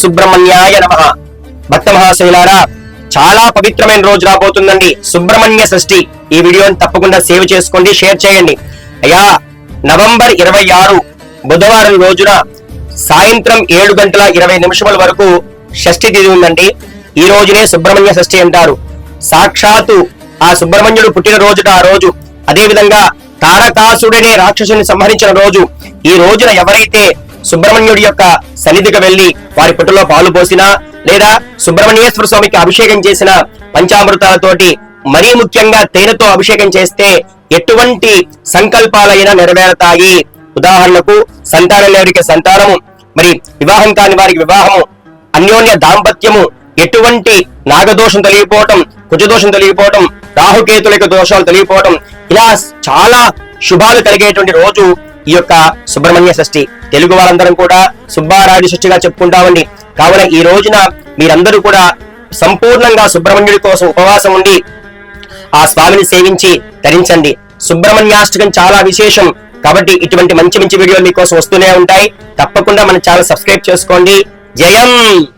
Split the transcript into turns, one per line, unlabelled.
సుబ్రహ్మణ్యాయ నమ. భక్త మహాశైలారా చాలా పవిత్రమైన రోజు రాబోతుందండి. సుబ్రహ్మణ్య షష్ఠి. ఈ వీడియోని తప్పకుండా సేవ్ చేసుకోండి షేర్ చేయండి. అయ్యా నవంబర్ ఇరవై ఆరు బుధవారం రోజున సాయంత్రం ఏడు గంటల ఇరవై నిమిషముల వరకు షష్ఠి తిథి ఉందండి. ఈ రోజునే సుబ్రహ్మణ్య షష్ఠి అంటారు. సాక్షాత్తు ఆ సుబ్రహ్మణ్యుడు పుట్టిన రోజున ఆ రోజు. అదేవిధంగా తారకాసుడినే తారకాసుడనే రాక్షసుని సంహరించిన రోజు. ఈ రోజున ఎవరైతే సుబ్రహ్మణ్యుడి యొక్క సన్నిధికి వెళ్ళి వారి పుట్టలో పాలు పోసినా లేదా సుబ్రహ్మణ్యేశ్వర స్వామికి అభిషేకం చేసిన పంచామృతాలతోటి మరీ ముఖ్యంగా తేనెతో అభిషేకం చేస్తే ఎటువంటి సంకల్పాలైనా నెరవేరతాయి. ఉదాహరణకు సంతానం లేవరికి సంతానము మరి వివాహం కాని వారికి వివాహము అన్యోన్య దాంపత్యము ఎటువంటి నాగదోషం తొలగిపోవటం కుజదోషం తొలగిపోవటం రాహుకేతుల యొక్క దోషాలు తొలగిపోవటం ఇలా చాలా శుభాలు కలిగేటువంటి రోజు ఈ యొక్క సుబ్రహ్మణ్య షష్ఠి. తెలుగు వారందరం కూడా సుబ్బారాయుడు షష్ఠిగా చెప్పుకుంటామండి కావున ఈ రోజున మీరందరూ కూడా సంపూర్ణంగా సుబ్రహ్మణ్యుడి కోసం ఉపవాసం ఉండి ఆ స్వామిని సేవించి ధరించండి. సుబ్రహ్మణ్యాష్టకం చాలా విశేషం. కాబట్టి ఇటువంటి మంచి మంచి వీడియోలు మీకోసం వస్తూనే ఉంటాయి. తప్పకుండా మన ఛానల్ సబ్స్క్రైబ్ చేసుకోండి. జయం!